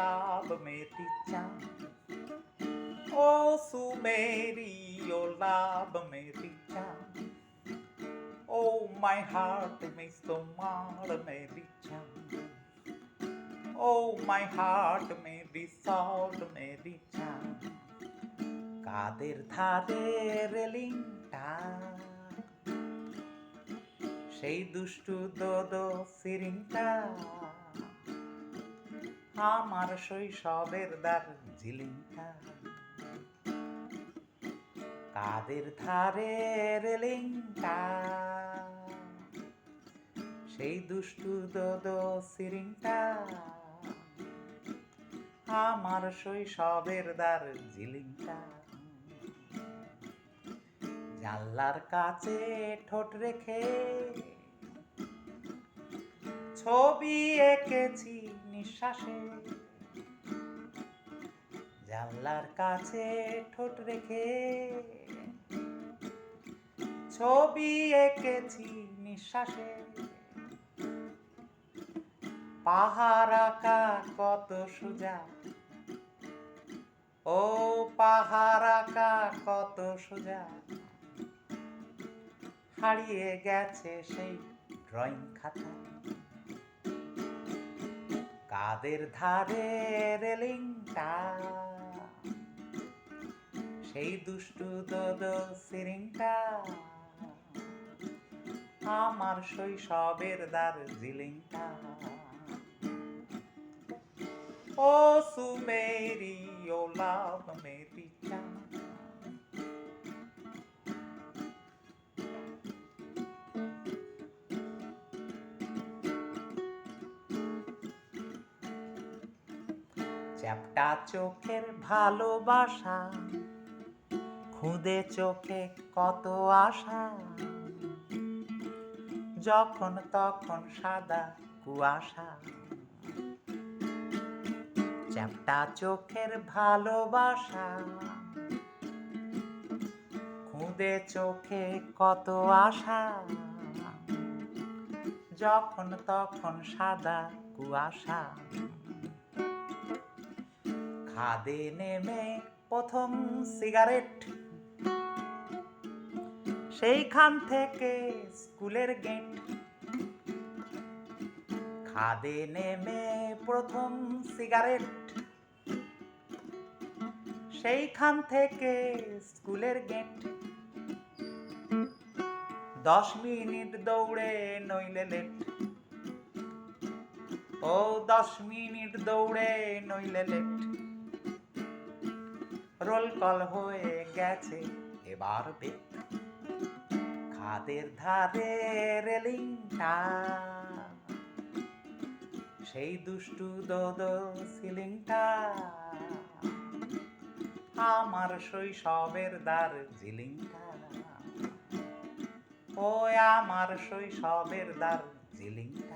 मेरी जान ओ सु मेरी ओ love मेरी जान Oh my heart miss তোমার মেরি জান Oh my heart Mary salt Mary জান কাদের ধারে রেলিংটা সেই দুষ্টু দোদো সিরিংটা আমার শৈশবের দ্বার ঝিলিংটা কাদের ধারে রেলিংটা সেই দুষ্টু দোদো সিরিংটা। আমার শৈশবের দ্বার ঝিলিংটা জানলার কাছে ঠোঁট রেখে ছবি এঁকেছি নিঃশ্বাসে। জানলার কাছে ঠোঁট রেখে ছবি এঁকেছি নিঃশ্বাসে। পাহাড় আঁকা কত সোজা। ও পাহাড় আঁকা কত সোজা। হারিয়ে গেছে সেই ড্রয়িং খাতা। কাদের ধারে রেলিংটা সেই দুষ্টু দোদ সিরিংটা আমার শৈশবের দার্জিলিংটা ও সুমেরি, ও লাভ মেরি চ্যাপটা চোখের ভালোবাসা। খুদে চোখে কত আশা। যখন তখন সাদা কুয়াশা। চ্যাপটা চোখের ভালোবাসা। খুদে চোখে কত আশা। যখন তখন সাদা কুয়াশা। খাদে নেমে প্রথম সিগারেট। সেইখান থেকে স্কুলের গেট। খাদে নেমে প্রথম সিগারেট। সেইখান থেকে স্কুলের গেট। দশ মিনিট দৌড়ে নইলে লেট। ও দশ মিনিট দৌড়ে নইলে লেট। রোল কল হয়ে গেছে এবার বেট খাদের ধারে রেলিংটা। সেই দুষ্টু দোদ সিলিংটা। আমার শৈশবের দার্জিলিংটা ও আমার শৈশবের দার্জিলিংটা